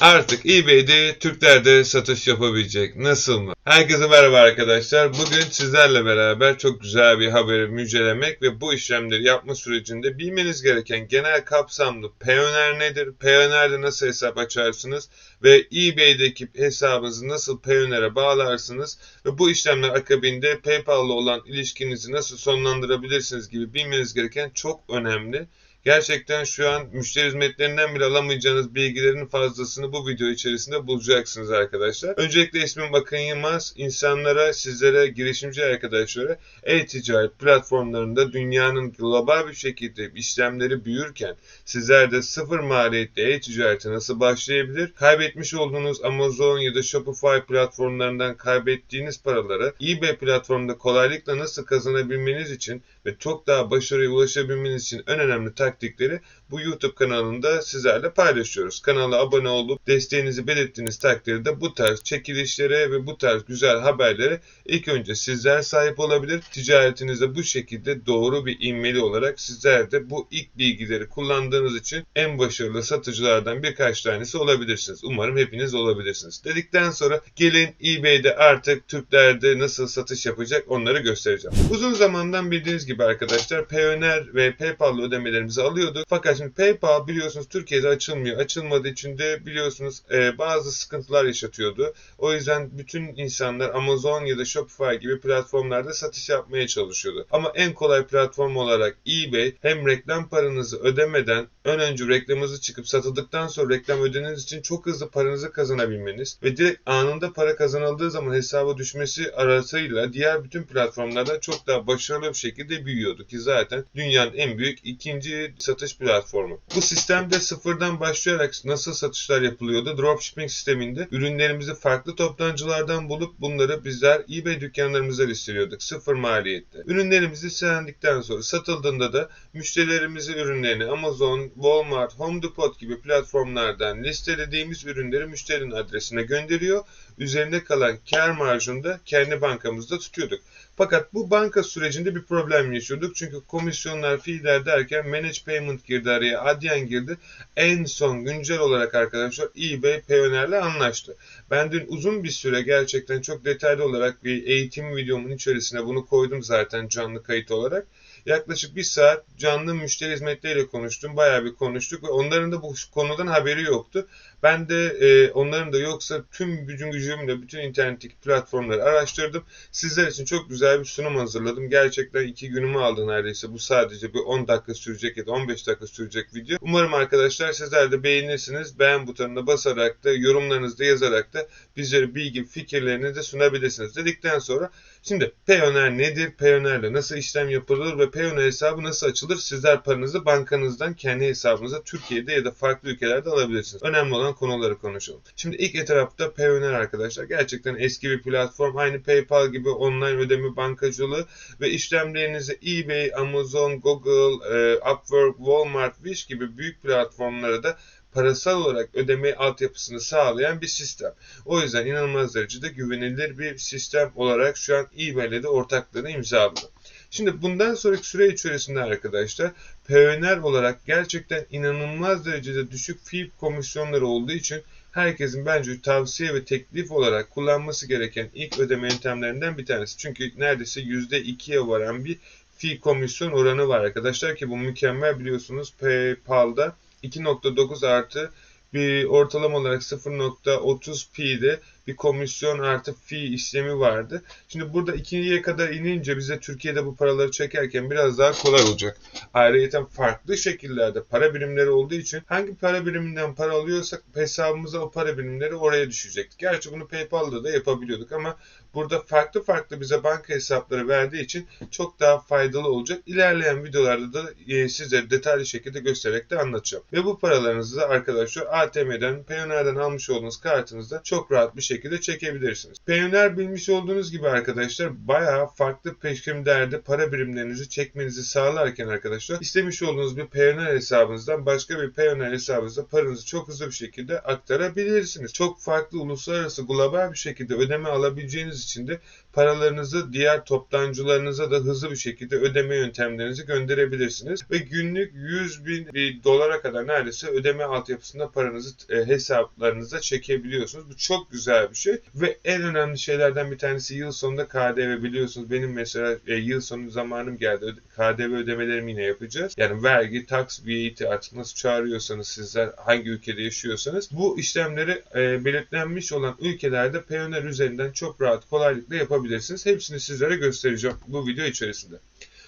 Artık eBay'de Türkler de satış yapabilecek. Nasıl mı? Herkese merhaba arkadaşlar. Bugün sizlerle beraber çok güzel bir haberi müjdelemek ve bu işlemleri yapma sürecinde bilmeniz gereken genel kapsamlı Payoneer nedir? Payoneer'de nasıl hesap açarsınız? Ve eBay'deki hesabınızı nasıl Payoneer'e bağlarsınız? Ve bu işlemler akabinde PayPal'la olan ilişkinizi nasıl sonlandırabilirsiniz gibi bilmeniz gereken çok önemli. Gerçekten şu an müşteri hizmetlerinden bile alamayacağınız bilgilerin fazlasını bu video içerisinde bulacaksınız arkadaşlar. Öncelikle ismim Bakın Yılmaz. İnsanlara, sizlere, girişimci arkadaşlara e-ticaret platformlarında dünyanın global bir şekilde işlemleri büyürken sizler de sıfır maliyetli e-ticarete nasıl başlayabilir? Kaybetmiş olduğunuz Amazon ya da Shopify platformlarından kaybettiğiniz paraları eBay platformunda kolaylıkla nasıl kazanabilmeniz için ve çok daha başarıya ulaşabilmeniz için en önemli taktikleri bu YouTube kanalında sizlerle paylaşıyoruz. Kanala abone olup desteğinizi belirttiğiniz takdirde bu tarz çekilişlere ve bu tarz güzel haberlere ilk önce sizler sahip olabilir. Ticaretinizde bu şekilde doğru bir inmeli olarak sizler de bu ilk bilgileri kullandığınız için en başarılı satıcılardan birkaç tanesi olabilirsiniz. Umarım hepiniz olabilirsiniz. Dedikten sonra gelin eBay'de artık Türklerde nasıl satış yapacak onları göstereceğim. Uzun zamandan bildiğiniz gibi arkadaşlar Payoneer ve PayPal ödemelerimizi alıyorduk. Fakat şimdi PayPal biliyorsunuz Türkiye'de açılmıyor. Açılmadığı için de biliyorsunuz e, bazı sıkıntılar yaşatıyordu. O yüzden bütün insanlar Amazon ya da Shopify gibi platformlarda satış yapmaya çalışıyordu. Ama en kolay platform olarak eBay hem reklam paranızı ödemeden ön önce reklamınızı çıkıp satıldıktan sonra reklam ödediğiniz için çok hızlı paranızı kazanabilmeniz ve direkt anında para kazanıldığı zaman hesaba düşmesi arasıyla diğer bütün platformlardan çok daha başarılı bir şekilde büyüyordu ki zaten dünyanın en büyük ikinci satış platformu. Bu sistemde sıfırdan başlayarak nasıl satışlar yapılıyordu? Dropshipping sisteminde ürünlerimizi farklı toptancılardan bulup bunları bizler eBay dükkanlarımıza listeliyorduk sıfır maliyette. Ürünlerimizi listelendikten sonra satıldığında da müşterilerimizi ürünlerini Amazon, Walmart, Home Depot gibi platformlardan listelediğimiz ürünleri müşterinin adresine gönderiyor. Üzerinde kalan kar marjını da kendi bankamızda tutuyorduk. Fakat bu banka sürecinde bir problem yaşıyorduk. Çünkü komisyonlar, fiiller derken Manage Payment girdi araya, Adyen girdi. En son güncel olarak arkadaşlar eBay Payoneer'le anlaştı. Ben dün uzun bir süre gerçekten çok detaylı olarak bir eğitim videomun içerisine bunu koydum zaten canlı kayıt olarak. Yaklaşık bir saat canlı müşteri hizmetleriyle konuştum. Bayağı bir konuştuk ve onların da bu konudan haberi yoktu. Ben de e, onların da yoksa tüm gücüm gücümle bütün internetteki platformları araştırdım. Sizler için çok güzel bir sunum hazırladım. Gerçekten iki günümü aldı neredeyse. Bu sadece bir 10 dakika sürecek ya da 15 dakika sürecek video. Umarım arkadaşlar sizler de beğenirsiniz. Beğen butonuna basarak da yorumlarınızı da yazarak da bizlere bilgi fikirlerini de sunabilirsiniz. Dedikten sonra Şimdi Payoneer nedir? Payoneer'le nasıl işlem yapılır ve Payoneer hesabı nasıl açılır? Sizler paranızı bankanızdan kendi hesabınıza Türkiye'de ya da farklı ülkelerde alabilirsiniz. Önemli olan konuları konuşalım. Şimdi ilk etapta Payoneer arkadaşlar gerçekten eski bir platform. Aynı PayPal gibi online ödeme bankacılığı ve işlemlerinizi eBay, Amazon, Google, e, Upwork, Walmart, Wish gibi büyük platformlara da parasal olarak ödeme altyapısını sağlayan bir sistem. O yüzden inanılmaz derecede güvenilir bir sistem olarak şu an eBay ile de ortaklığını imzaladı. Şimdi bundan sonraki süre içerisinde arkadaşlar Payoneer olarak gerçekten inanılmaz derecede düşük fee komisyonları olduğu için herkesin bence tavsiye ve teklif olarak kullanması gereken ilk ödeme yöntemlerinden bir tanesi. Çünkü neredeyse %2'ye varan bir fee komisyon oranı var arkadaşlar ki bu mükemmel biliyorsunuz PayPal'da 2.9 artı bir ortalama olarak 0.30 P'de bir komisyon artı fee işlemi vardı. Şimdi burada ikinciye kadar inince bize Türkiye'de bu paraları çekerken biraz daha kolay olacak. Ayrıca farklı şekillerde para birimleri olduğu için hangi para biriminden para alıyorsak hesabımıza o para birimleri oraya düşecek. Gerçi bunu PayPal'da da yapabiliyorduk ama burada farklı farklı bize banka hesapları verdiği için çok daha faydalı olacak. İlerleyen videolarda da e, sizlere detaylı şekilde göstererek de anlatacağım. Ve bu paralarınızı da arkadaşlar ATM'den, Payoneer'den almış olduğunuz kartınızda çok rahat bir şekilde şekilde çekebilirsiniz. Payoneer bilmiş olduğunuz gibi arkadaşlar bayağı farklı peşkimlerde para birimlerinizi çekmenizi sağlarken arkadaşlar istemiş olduğunuz bir Payoneer hesabınızdan başka bir Payoneer hesabınıza paranızı çok hızlı bir şekilde aktarabilirsiniz. Çok farklı uluslararası global bir şekilde ödeme alabileceğiniz için de paralarınızı diğer toptancılarınıza da hızlı bir şekilde ödeme yöntemlerinizi gönderebilirsiniz. Ve günlük 100 bin dolara kadar neredeyse ödeme altyapısında paranızı e, hesaplarınıza çekebiliyorsunuz. Bu çok güzel bir şey. Ve en önemli şeylerden bir tanesi yıl sonunda KDV biliyorsunuz. Benim mesela e, yıl sonu zamanım geldi. KDV ödemelerimi yine yapacağız. Yani vergi, tax, VAT artık nasıl çağırıyorsanız sizler hangi ülkede yaşıyorsanız bu işlemleri e, belirtlenmiş olan ülkelerde Payoneer üzerinden çok rahat kolaylıkla yapabilirsiniz. Hepsini sizlere göstereceğim bu video içerisinde.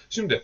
Şimdi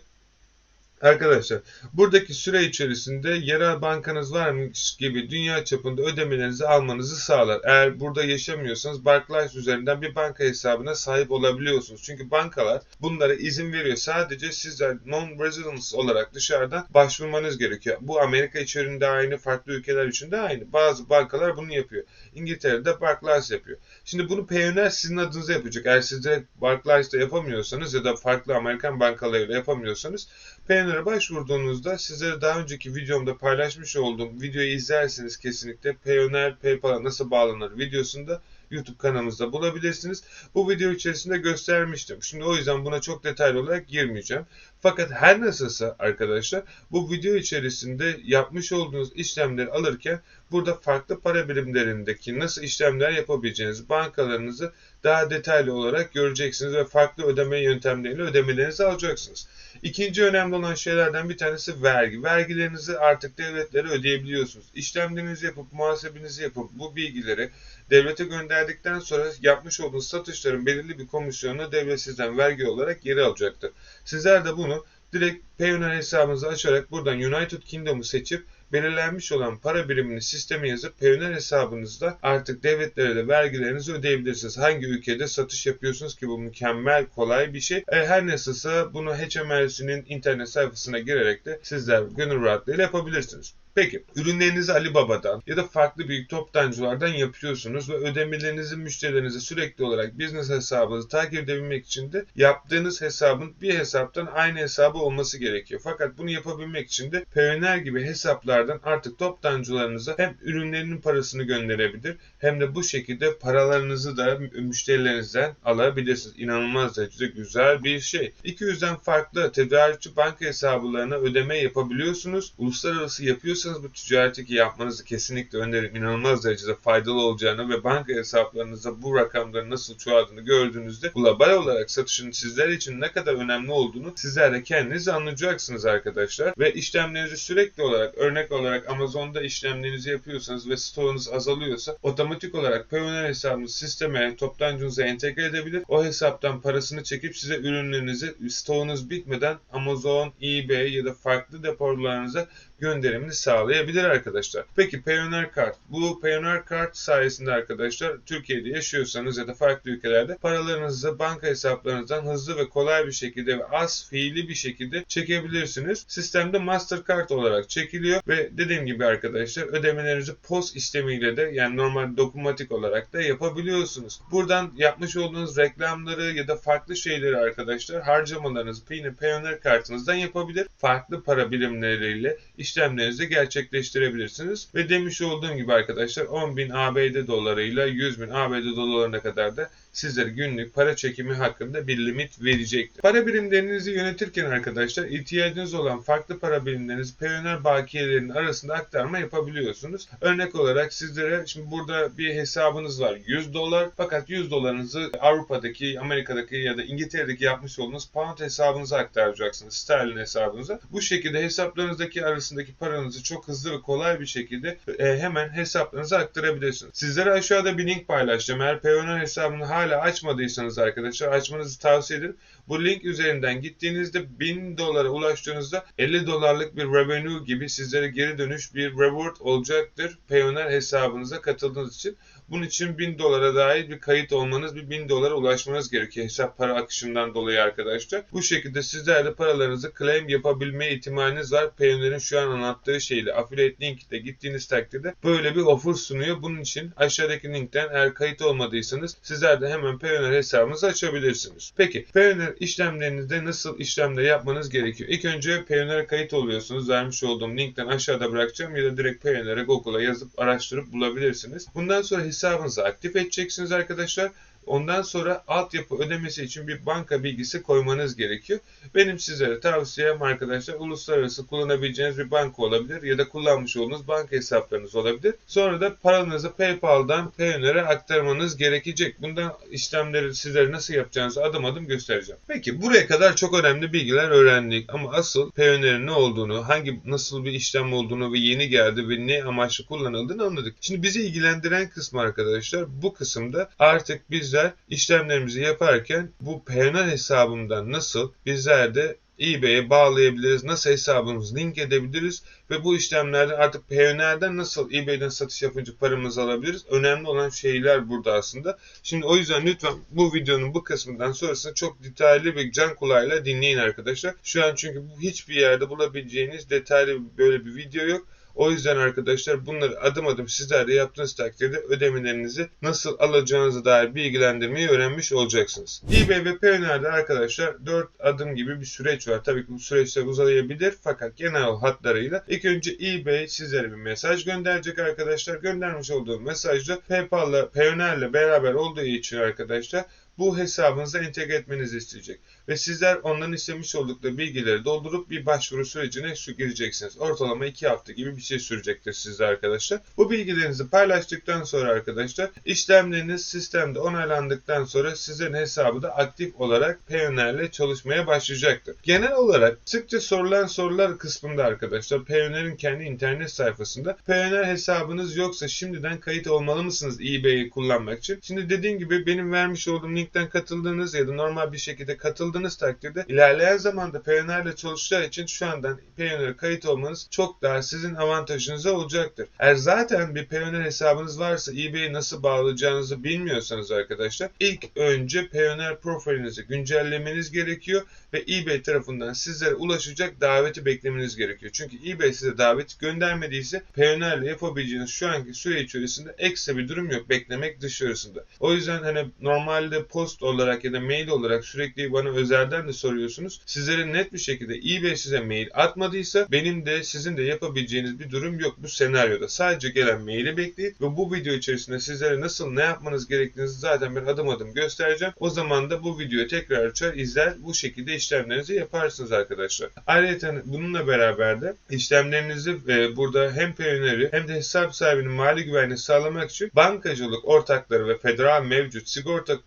Arkadaşlar buradaki süre içerisinde yerel bankanız varmış gibi dünya çapında ödemelerinizi almanızı sağlar. Eğer burada yaşamıyorsanız Barclays üzerinden bir banka hesabına sahip olabiliyorsunuz. Çünkü bankalar bunlara izin veriyor. Sadece sizler non-residents olarak dışarıdan başvurmanız gerekiyor. Bu Amerika içerisinde aynı, farklı ülkeler için de aynı. Bazı bankalar bunu yapıyor. İngiltere'de Barclays yapıyor. Şimdi bunu Payoneer sizin adınıza yapacak. Eğer siz direkt Barclays'ta yapamıyorsanız ya da farklı Amerikan bankalarıyla yapamıyorsanız Payoneer'e başvurduğunuzda sizlere daha önceki videomda paylaşmış olduğum videoyu izlerseniz kesinlikle Payoneer PayPal'a nasıl bağlanır videosunda YouTube kanalımızda bulabilirsiniz. Bu video içerisinde göstermiştim. Şimdi o yüzden buna çok detaylı olarak girmeyeceğim. Fakat her nasılsa arkadaşlar bu video içerisinde yapmış olduğunuz işlemleri alırken burada farklı para birimlerindeki nasıl işlemler yapabileceğiniz bankalarınızı daha detaylı olarak göreceksiniz ve farklı ödeme yöntemleriyle ödemelerinizi alacaksınız. İkinci önemli olan şeylerden bir tanesi vergi. Vergilerinizi artık devletlere ödeyebiliyorsunuz. İşlemlerinizi yapıp muhasebenizi yapıp bu bilgileri devlete gönderdikten sonra yapmış olduğunuz satışların belirli bir komisyonunu devlet sizden vergi olarak geri alacaktır. Sizler de bunu direkt Payoneer hesabınızı açarak buradan United Kingdom'u seçip belirlenmiş olan para birimini sisteme yazıp Payoneer hesabınızda artık devletlere de vergilerinizi ödeyebilirsiniz. Hangi ülkede satış yapıyorsunuz ki bu mükemmel kolay bir şey. E, her nasılsa bunu HMRC'nin internet sayfasına girerek de sizler gönül rahatlığıyla yapabilirsiniz. Peki ürünlerinizi Alibaba'dan ya da farklı büyük toptancılardan yapıyorsunuz ve ödemelerinizi müşterilerinize sürekli olarak business hesabınızı takip edebilmek için de yaptığınız hesabın bir hesaptan aynı hesabı olması gerekiyor. Fakat bunu yapabilmek için de Payoneer gibi hesaplardan artık toptancılarınıza hem ürünlerinin parasını gönderebilir hem de bu şekilde paralarınızı da müşterilerinizden alabilirsiniz. İnanılmaz derecede güzel bir şey. 200'den farklı tedarikçi banka hesaplarına ödeme yapabiliyorsunuz. Uluslararası yapıyorsanız bu ticareti ki yapmanızı kesinlikle öneririm. İnanılmaz derecede faydalı olacağını ve banka hesaplarınızda bu rakamların nasıl çoğaldığını gördüğünüzde global olarak satışın sizler için ne kadar önemli olduğunu sizler de kendiniz anlayacaksınız arkadaşlar. Ve işlemlerinizi sürekli olarak örnek olarak Amazon'da işlemlerinizi yapıyorsanız ve stoğunuz azalıyorsa otomatik olarak Payoneer hesabınız sisteme toptancınıza entegre edebilir. O hesaptan parasını çekip size ürünlerinizi stoğunuz bitmeden Amazon, eBay ya da farklı depolarınıza gönderimini sağlayabilir arkadaşlar. Peki Payoneer Kart. Bu Payoneer Kart sayesinde arkadaşlar Türkiye'de yaşıyorsanız ya da farklı ülkelerde paralarınızı banka hesaplarınızdan hızlı ve kolay bir şekilde ve az fiili bir şekilde çekebilirsiniz. Sistemde Mastercard olarak çekiliyor ve dediğim gibi arkadaşlar ödemelerinizi POS işlemiyle de yani normal dokunmatik olarak da yapabiliyorsunuz. Buradan yapmış olduğunuz reklamları ya da farklı şeyleri arkadaşlar harcamalarınızı yine Payoneer kartınızdan yapabilir. Farklı para birimleriyle işlemlerinizi gerçekleştirebilirsiniz. Ve demiş olduğum gibi arkadaşlar 10.000 ABD dolarıyla 100.000 ABD dolarına kadar da sizlere günlük para çekimi hakkında bir limit verecektir. Para birimlerinizi yönetirken arkadaşlar ihtiyacınız olan farklı para birimlerinizi Payoneer bakiyelerinin arasında aktarma yapabiliyorsunuz. Örnek olarak sizlere şimdi burada bir hesabınız var 100 dolar fakat 100 dolarınızı Avrupa'daki, Amerika'daki ya da İngiltere'deki yapmış olduğunuz pound hesabınıza aktaracaksınız. Sterlin hesabınıza. Bu şekilde hesaplarınızdaki arasındaki paranızı çok hızlı ve kolay bir şekilde e, hemen hesaplarınıza aktarabilirsiniz. Sizlere aşağıda bir link paylaşacağım. Eğer Payoneer hesabını hala açmadıysanız arkadaşlar açmanızı tavsiye ederim. Bu link üzerinden gittiğinizde 1000 dolara ulaştığınızda 50 dolarlık bir revenue gibi sizlere geri dönüş bir reward olacaktır. Payoneer hesabınıza katıldığınız için. Bunun için 1000 dolara dair bir kayıt olmanız, bir 1000 dolara ulaşmanız gerekiyor hesap para akışından dolayı arkadaşlar. Bu şekilde sizler de paralarınızı claim yapabilme ihtimaliniz var. Payoneer'in şu an anlattığı şeyle affiliate link'te gittiğiniz takdirde böyle bir offer sunuyor. Bunun için aşağıdaki linkten eğer kayıt olmadıysanız sizler de hemen Payoneer hesabınızı açabilirsiniz. Peki Payoneer işlemlerinizde nasıl işlemler yapmanız gerekiyor? İlk önce Payoneer'e kayıt oluyorsunuz. Vermiş olduğum linkten aşağıda bırakacağım ya da direkt Payoneer'e Google'a yazıp araştırıp bulabilirsiniz. Bundan sonra hesabınızı aktif edeceksiniz arkadaşlar. Ondan sonra altyapı ödemesi için bir banka bilgisi koymanız gerekiyor. Benim sizlere tavsiyem arkadaşlar uluslararası kullanabileceğiniz bir banka olabilir ya da kullanmış olduğunuz banka hesaplarınız olabilir. Sonra da paranızı PayPal'dan Payoneer'e aktarmanız gerekecek. Bundan işlemleri sizlere nasıl yapacağınızı adım adım göstereceğim. Peki buraya kadar çok önemli bilgiler öğrendik ama asıl Payoneer'in ne olduğunu, hangi nasıl bir işlem olduğunu ve yeni geldi ve ne amaçlı kullanıldığını anladık. Şimdi bizi ilgilendiren kısmı arkadaşlar bu kısımda artık bizler işlemlerimizi yaparken bu Payoneer hesabımdan nasıl bizler de eBay'e bağlayabiliriz, nasıl hesabımızı link edebiliriz ve bu işlemlerde artık Payoneer'den nasıl eBay'den satış yapınca paramızı alabiliriz. Önemli olan şeyler burada aslında. Şimdi o yüzden lütfen bu videonun bu kısmından sonrasını çok detaylı ve can kulağıyla dinleyin arkadaşlar. Şu an çünkü hiçbir yerde bulabileceğiniz detaylı böyle bir video yok. O yüzden arkadaşlar bunları adım adım sizler de yaptığınız takdirde ödemelerinizi nasıl alacağınıza dair bilgilendirmeyi öğrenmiş olacaksınız. eBay ve Payoneer'de arkadaşlar 4 adım gibi bir süreç var. Tabii ki bu süreçler uzayabilir fakat genel hatlarıyla ilk önce eBay sizlere bir mesaj gönderecek arkadaşlar. Göndermiş olduğu mesajda PayPal'la Payoneer'le beraber olduğu için arkadaşlar bu hesabınıza entegre etmenizi isteyecek. Ve sizler onların istemiş oldukları bilgileri doldurup bir başvuru sürecine şu gireceksiniz. Ortalama 2 hafta gibi bir şey sürecektir sizde arkadaşlar. Bu bilgilerinizi paylaştıktan sonra arkadaşlar işlemleriniz sistemde onaylandıktan sonra sizin hesabı da aktif olarak Payoneer'le çalışmaya başlayacaktır. Genel olarak sıkça sorulan sorular kısmında arkadaşlar Payoneer'in kendi internet sayfasında Payoneer hesabınız yoksa şimdiden kayıt olmalı mısınız eBay'i kullanmak için? Şimdi dediğim gibi benim vermiş olduğum linkten katıldığınız ya da normal bir şekilde katıldığınız takdirde ilerleyen zamanda Payoneer'le çalışacağı için şu andan Payoneer'e kayıt olmanız çok daha sizin avantajınıza olacaktır. Eğer zaten bir Payoneer hesabınız varsa eBay'i nasıl bağlayacağınızı bilmiyorsanız arkadaşlar ilk önce Payoneer profilinizi güncellemeniz gerekiyor ve eBay tarafından sizlere ulaşacak daveti beklemeniz gerekiyor. Çünkü eBay size davet göndermediyse Payoneer'le yapabileceğiniz şu anki süre içerisinde ekstra bir durum yok. Beklemek dışarısında. O yüzden hani normalde post olarak ya da mail olarak sürekli bana özelden de soruyorsunuz. Sizlere net bir şekilde eBay size mail atmadıysa benim de sizin de yapabileceğiniz bir durum yok bu senaryoda. Sadece gelen maili bekleyin ve bu video içerisinde sizlere nasıl ne yapmanız gerektiğini zaten ben adım adım göstereceğim. O zaman da bu videoyu tekrar açar izler bu şekilde işlemlerinizi yaparsınız arkadaşlar. Ayrıca bununla beraber de işlemlerinizi e, burada hem Payoneer'i hem de hesap sahibinin mali güvenliğini sağlamak için bankacılık ortakları ve federal mevcut sigorta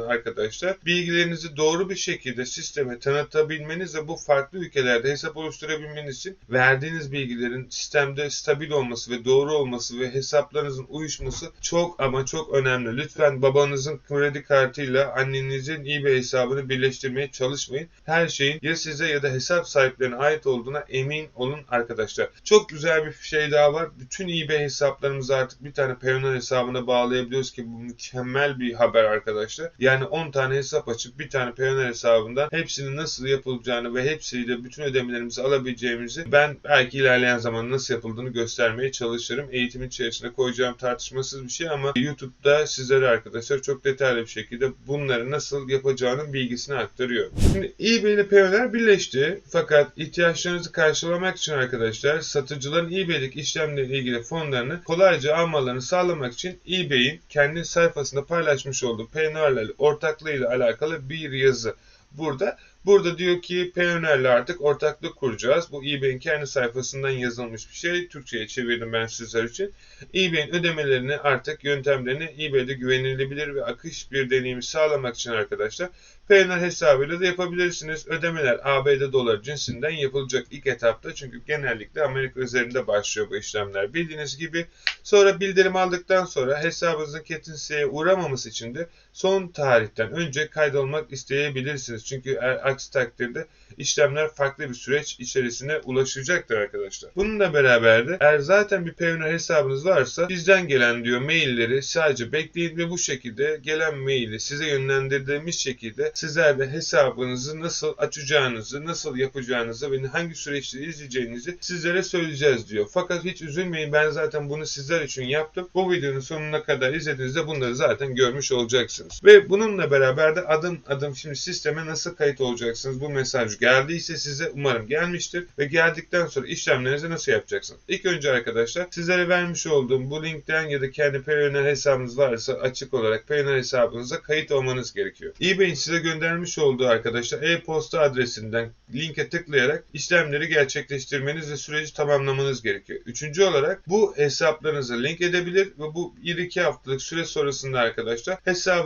kurumunu arkadaşlar bilgilerinizi doğru bir şekilde sisteme tanıtabilmeniz ve bu farklı ülkelerde hesap oluşturabilmeniz için verdiğiniz bilgilerin sistemde stabil olması ve doğru olması ve hesaplarınızın uyuşması çok ama çok önemli. Lütfen babanızın kredi kartıyla annenizin eBay hesabını birleştirmeye çalışmayın. Her şeyin ya size ya da hesap sahiplerine ait olduğuna emin olun arkadaşlar. Çok güzel bir şey daha var. Bütün eBay hesaplarımızı artık bir tane Payoneer hesabına bağlayabiliyoruz ki bu mükemmel bir haber arkadaşlar. Yani 10 tane hesap açıp bir tane Payoneer hesabından hepsinin nasıl yapılacağını ve hepsiyle bütün ödemelerimizi alabileceğimizi ben belki ilerleyen zaman nasıl yapıldığını göstermeye çalışırım. Eğitimin içerisine koyacağım tartışmasız bir şey ama YouTube'da sizlere arkadaşlar çok detaylı bir şekilde bunları nasıl yapacağının bilgisini aktarıyor. Şimdi eBay ile Payoneer birleşti fakat ihtiyaçlarınızı karşılamak için arkadaşlar satıcıların eBay'deki işlemlerle ilgili fonlarını kolayca almalarını sağlamak için eBay'in kendi sayfasında paylaşmış olduğu Payoneer'le ortaklığıyla alakalı bir yazı burada. Burada diyor ki Payoneer'le artık ortaklık kuracağız. Bu eBay'in kendi sayfasından yazılmış bir şey. Türkçe'ye çevirdim ben sizler için. eBay'in ödemelerini artık yöntemlerini eBay'de güvenilebilir ve akış bir deneyimi sağlamak için arkadaşlar Payoneer hesabıyla da yapabilirsiniz. Ödemeler ABD dolar cinsinden yapılacak ilk etapta çünkü genellikle Amerika üzerinde başlıyor bu işlemler. Bildiğiniz gibi sonra bildirim aldıktan sonra hesabınızın kesintiye uğramaması için de son tarihten önce kaydolmak isteyebilirsiniz. Çünkü eğer aksi takdirde işlemler farklı bir süreç içerisine ulaşacaktır arkadaşlar. Bununla beraber de eğer zaten bir Payoneer hesabınız varsa bizden gelen diyor mailleri sadece bekleyin ve bu şekilde gelen maili size yönlendirdiğimiz şekilde sizler de hesabınızı nasıl açacağınızı, nasıl yapacağınızı ve hangi süreçleri izleyeceğinizi sizlere söyleyeceğiz diyor. Fakat hiç üzülmeyin ben zaten bunu sizler için yaptım. Bu videonun sonuna kadar izlediğinizde bunları zaten görmüş olacaksınız. Ve bununla beraber de adım adım şimdi sisteme nasıl kayıt olacaksınız bu mesaj geldiyse size umarım gelmiştir ve geldikten sonra işlemlerinizi nasıl yapacaksınız? İlk önce arkadaşlar sizlere vermiş olduğum bu linkten ya da kendi Payoneer hesabınız varsa açık olarak Payoneer hesabınıza kayıt olmanız gerekiyor. eBay'in size göndermiş olduğu arkadaşlar e-posta adresinden linke tıklayarak işlemleri gerçekleştirmeniz ve süreci tamamlamanız gerekiyor. Üçüncü olarak bu hesaplarınızı link edebilir ve bu 1-2 haftalık süre sonrasında arkadaşlar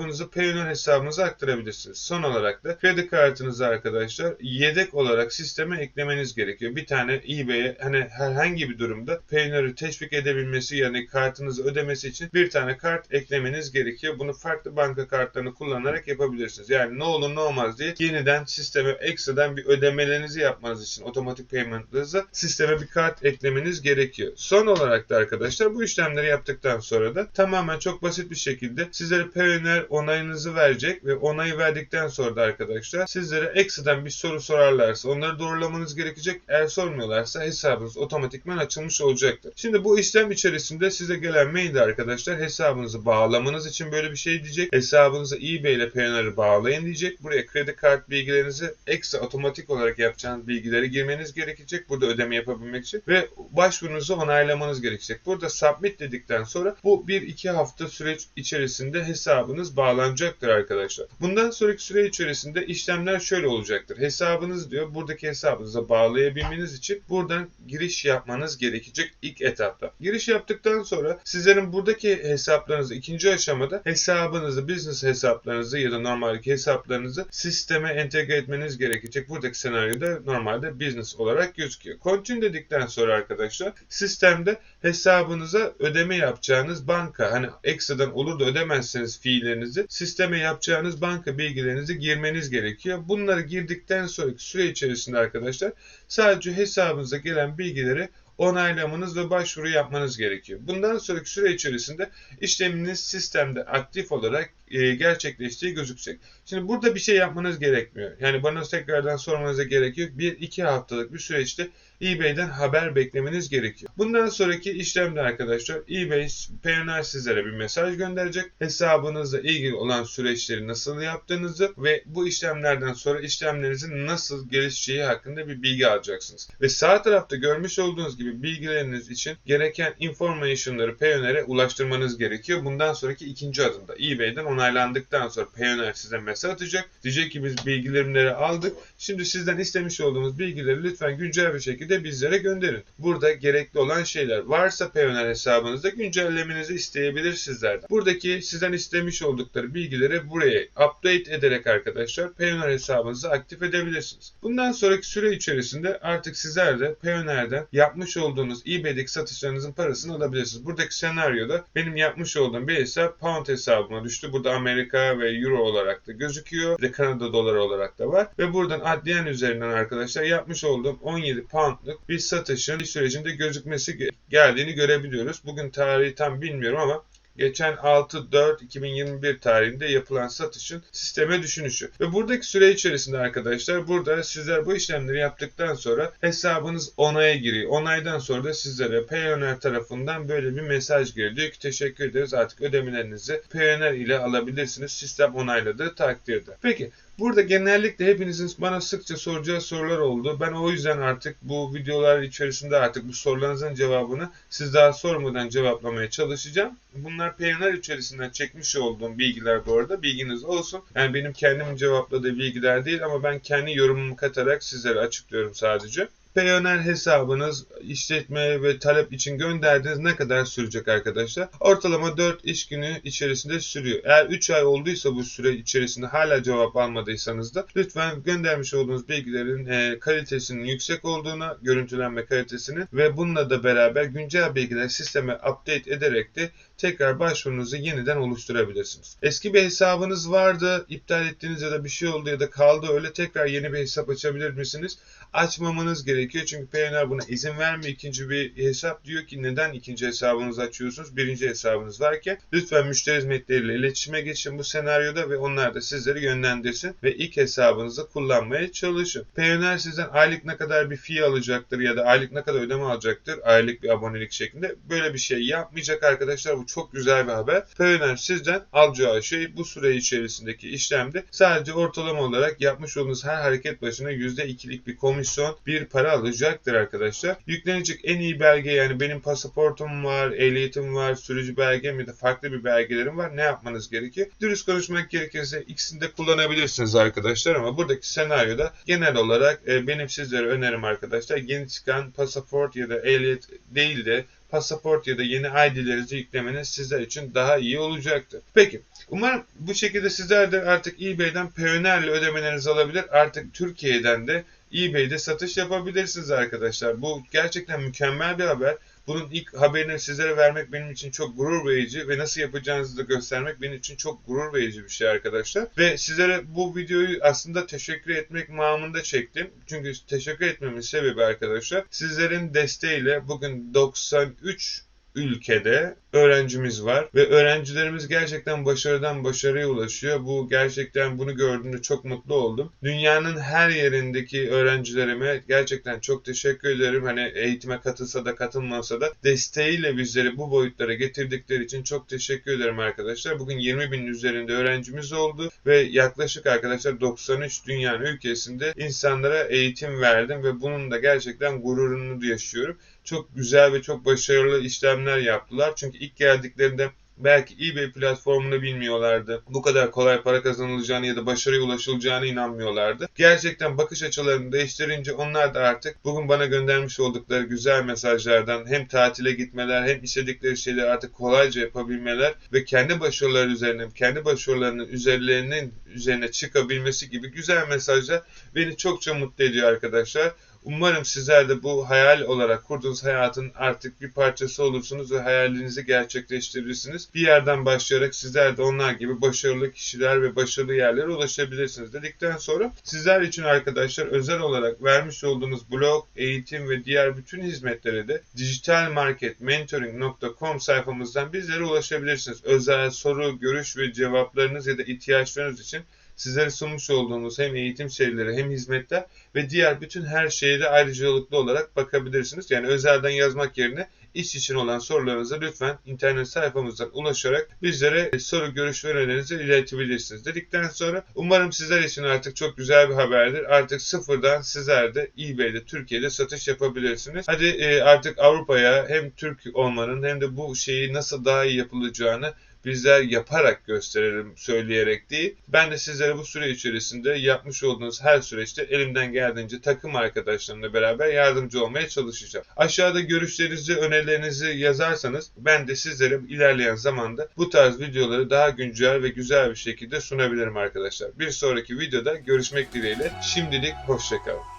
hesabınızı Payoneer hesabınıza aktarabilirsiniz. Son olarak da kredi kartınızı arkadaşlar yedek olarak sisteme eklemeniz gerekiyor. Bir tane eBay'e hani herhangi bir durumda Payoneer'ı teşvik edebilmesi yani kartınızı ödemesi için bir tane kart eklemeniz gerekiyor. Bunu farklı banka kartlarını kullanarak yapabilirsiniz. Yani ne olur ne olmaz diye yeniden sisteme ekstradan bir ödemelerinizi yapmanız için otomatik payment'ınıza sisteme bir kart eklemeniz gerekiyor. Son olarak da arkadaşlar bu işlemleri yaptıktan sonra da tamamen çok basit bir şekilde sizlere Payoneer onayınızı verecek ve onayı verdikten sonra da arkadaşlar sizlere ekstradan bir soru sorarlarsa onları doğrulamanız gerekecek. Eğer sormuyorlarsa hesabınız otomatikman açılmış olacaktır. Şimdi bu işlem içerisinde size gelen mailde arkadaşlar hesabınızı bağlamanız için böyle bir şey diyecek. Hesabınızı eBay ile Payoneer'ı bağlayın diyecek. Buraya kredi kart bilgilerinizi ekstra otomatik olarak yapacağınız bilgileri girmeniz gerekecek. Burada ödeme yapabilmek için ve başvurunuzu onaylamanız gerekecek. Burada submit dedikten sonra bu 1-2 hafta süreç içerisinde hesabınız bağlanacaktır arkadaşlar. Bundan sonraki süre içerisinde işlemler şöyle olacaktır. Hesabınız diyor buradaki hesabınıza bağlayabilmeniz için buradan giriş yapmanız gerekecek ilk etapta. Giriş yaptıktan sonra sizlerin buradaki hesaplarınızı ikinci aşamada hesabınızı, business hesaplarınızı ya da normaldeki hesaplarınızı sisteme entegre etmeniz gerekecek. Buradaki senaryoda normalde business olarak gözüküyor. Continue dedikten sonra arkadaşlar sistemde hesabınıza ödeme yapacağınız banka hani ekstradan olur da ödemezseniz fiillerinizi sisteme yapacağınız banka bilgilerinizi girmeniz gerekiyor. Bunları girdikten sonraki süre içerisinde arkadaşlar sadece hesabınıza gelen bilgileri onaylamanız ve başvuru yapmanız gerekiyor. Bundan sonraki süre içerisinde işleminiz sistemde aktif olarak e, gerçekleştiği gözükecek. Şimdi burada bir şey yapmanız gerekmiyor. Yani bana tekrardan sormanıza gerek yok. Bir iki haftalık bir süreçte eBay'den haber beklemeniz gerekiyor. Bundan sonraki işlemde arkadaşlar eBay Payoneer sizlere bir mesaj gönderecek. Hesabınızla ilgili olan süreçleri nasıl yaptığınızı ve bu işlemlerden sonra işlemlerinizin nasıl gelişeceği hakkında bir bilgi alacaksınız. Ve sağ tarafta görmüş olduğunuz gibi bilgileriniz için gereken information'ları Payoneer'e ulaştırmanız gerekiyor. Bundan sonraki ikinci adımda eBay'den onaylandıktan sonra Payoneer size mesaj atacak. Diyecek ki biz bilgilerimizi aldık. Şimdi sizden istemiş olduğumuz bilgileri lütfen güncel bir şekilde bizlere gönderin. Burada gerekli olan şeyler varsa Payoneer hesabınızda güncellemenizi isteyebilir sizlerden. Buradaki sizden istemiş oldukları bilgileri buraya update ederek arkadaşlar Payoneer hesabınızı aktif edebilirsiniz. Bundan sonraki süre içerisinde artık sizler de Payoneer'den yapmış olduğunuz eBay'deki satışlarınızın parasını alabilirsiniz. Buradaki senaryoda benim yapmış olduğum bir hesap pound hesabıma düştü. Burada Amerika ve Euro olarak da gözüküyor. Ve Kanada doları olarak da var. Ve buradan adliyen üzerinden arkadaşlar yapmış olduğum 17 poundlık bir satışın bir sürecinde gözükmesi geldiğini görebiliyoruz. Bugün tarihi tam bilmiyorum ama geçen 6-4-2021 tarihinde yapılan satışın sisteme düşünüşü. Ve buradaki süre içerisinde arkadaşlar burada sizler bu işlemleri yaptıktan sonra hesabınız onaya giriyor. Onaydan sonra da sizlere Payoneer tarafından böyle bir mesaj geliyor. Diyor ki teşekkür ederiz artık ödemelerinizi Payoneer ile alabilirsiniz sistem onayladığı takdirde. Peki Burada genellikle hepinizin bana sıkça soracağı sorular oldu. Ben o yüzden artık bu videolar içerisinde artık bu sorularınızın cevabını siz daha sormadan cevaplamaya çalışacağım. Bunlar Payoneer içerisinden çekmiş olduğum bilgiler bu arada. Bilginiz olsun. Yani benim kendim cevapladığı bilgiler değil ama ben kendi yorumumu katarak sizlere açıklıyorum sadece. Payoneer hesabınız işletme ve talep için gönderdiğiniz ne kadar sürecek arkadaşlar? Ortalama 4 iş günü içerisinde sürüyor. Eğer 3 ay olduysa bu süre içerisinde hala cevap almadıysanız da lütfen göndermiş olduğunuz bilgilerin e, kalitesinin yüksek olduğuna, görüntülenme kalitesini ve bununla da beraber güncel bilgiler sisteme update ederek de tekrar başvurunuzu yeniden oluşturabilirsiniz. Eski bir hesabınız vardı, iptal ettiğiniz ya da bir şey oldu ya da kaldı öyle tekrar yeni bir hesap açabilir misiniz? Açmamanız gerekiyor çünkü Payoneer buna izin vermiyor. İkinci bir hesap diyor ki neden ikinci hesabınızı açıyorsunuz? Birinci hesabınız varken lütfen müşteri hizmetleriyle iletişime geçin bu senaryoda ve onlar da sizleri yönlendirsin ve ilk hesabınızı kullanmaya çalışın. Payoneer sizden aylık ne kadar bir fee alacaktır ya da aylık ne kadar ödeme alacaktır aylık bir abonelik şeklinde böyle bir şey yapmayacak arkadaşlar. Bu çok güzel bir haber. Payoneer sizden alacağı şey bu süre içerisindeki işlemde sadece ortalama olarak yapmış olduğunuz her hareket başına %2'lik bir komisyon bir para alacaktır arkadaşlar. Yüklenecek en iyi belge yani benim pasaportum var, ehliyetim var, sürücü belgem ya da farklı bir belgelerim var. Ne yapmanız gerekiyor? Dürüst konuşmak gerekirse ikisini de kullanabilirsiniz arkadaşlar ama buradaki senaryoda genel olarak e, benim sizlere önerim arkadaşlar yeni çıkan pasaport ya da ehliyet değil de pasaport ya da yeni ID'lerinizi yüklemeniz sizler için daha iyi olacaktır. Peki umarım bu şekilde sizler de artık eBay'den Payoneer'le ödemelerinizi alabilir. Artık Türkiye'den de eBay'de satış yapabilirsiniz arkadaşlar. Bu gerçekten mükemmel bir haber. Bunun ilk haberini sizlere vermek benim için çok gurur verici ve nasıl yapacağınızı da göstermek benim için çok gurur verici bir şey arkadaşlar. Ve sizlere bu videoyu aslında teşekkür etmek mamında çektim. Çünkü teşekkür etmemin sebebi arkadaşlar sizlerin desteğiyle bugün 93 ülkede öğrencimiz var ve öğrencilerimiz gerçekten başarıdan başarıya ulaşıyor. Bu gerçekten bunu gördüğümde çok mutlu oldum. Dünyanın her yerindeki öğrencilerime gerçekten çok teşekkür ederim. Hani eğitime katılsa da katılmasa da desteğiyle bizleri bu boyutlara getirdikleri için çok teşekkür ederim arkadaşlar. Bugün 20 binin üzerinde öğrencimiz oldu ve yaklaşık arkadaşlar 93 dünyanın ülkesinde insanlara eğitim verdim ve bunun da gerçekten gururunu yaşıyorum çok güzel ve çok başarılı işlemler yaptılar. Çünkü ilk geldiklerinde belki eBay platformunu bilmiyorlardı. Bu kadar kolay para kazanılacağını ya da başarıya ulaşılacağını inanmıyorlardı. Gerçekten bakış açılarını değiştirince onlar da artık bugün bana göndermiş oldukları güzel mesajlardan hem tatile gitmeler hem istedikleri şeyleri artık kolayca yapabilmeler ve kendi başarıları üzerine, kendi başarılarının üzerlerinin üzerine çıkabilmesi gibi güzel mesajlar beni çokça mutlu ediyor arkadaşlar. Umarım sizler de bu hayal olarak kurduğunuz hayatın artık bir parçası olursunuz ve hayalinizi gerçekleştirirsiniz. Bir yerden başlayarak sizler de onlar gibi başarılı kişiler ve başarılı yerlere ulaşabilirsiniz dedikten sonra sizler için arkadaşlar özel olarak vermiş olduğunuz blog, eğitim ve diğer bütün hizmetlere de digitalmarketmentoring.com sayfamızdan bizlere ulaşabilirsiniz. Özel soru, görüş ve cevaplarınız ya da ihtiyaçlarınız için sizlere sunmuş olduğumuz hem eğitim serileri hem hizmetler ve diğer bütün her şeye de ayrıcalıklı olarak bakabilirsiniz. Yani özelden yazmak yerine iş için olan sorularınızı lütfen internet sayfamızdan ulaşarak bizlere soru, görüş ve önerilerinizi iletebilirsiniz. Dedikten sonra umarım sizler için artık çok güzel bir haberdir. Artık sıfırdan sizler de eBay'de Türkiye'de satış yapabilirsiniz. Hadi e, artık Avrupa'ya hem Türk olmanın hem de bu şeyi nasıl daha iyi yapılacağını bizler yaparak gösterelim söyleyerek değil. Ben de sizlere bu süre içerisinde yapmış olduğunuz her süreçte elimden geldiğince takım arkadaşlarımla beraber yardımcı olmaya çalışacağım. Aşağıda görüşlerinizi, önerilerinizi yazarsanız ben de sizlere ilerleyen zamanda bu tarz videoları daha güncel ve güzel bir şekilde sunabilirim arkadaşlar. Bir sonraki videoda görüşmek dileğiyle. Şimdilik hoşçakalın.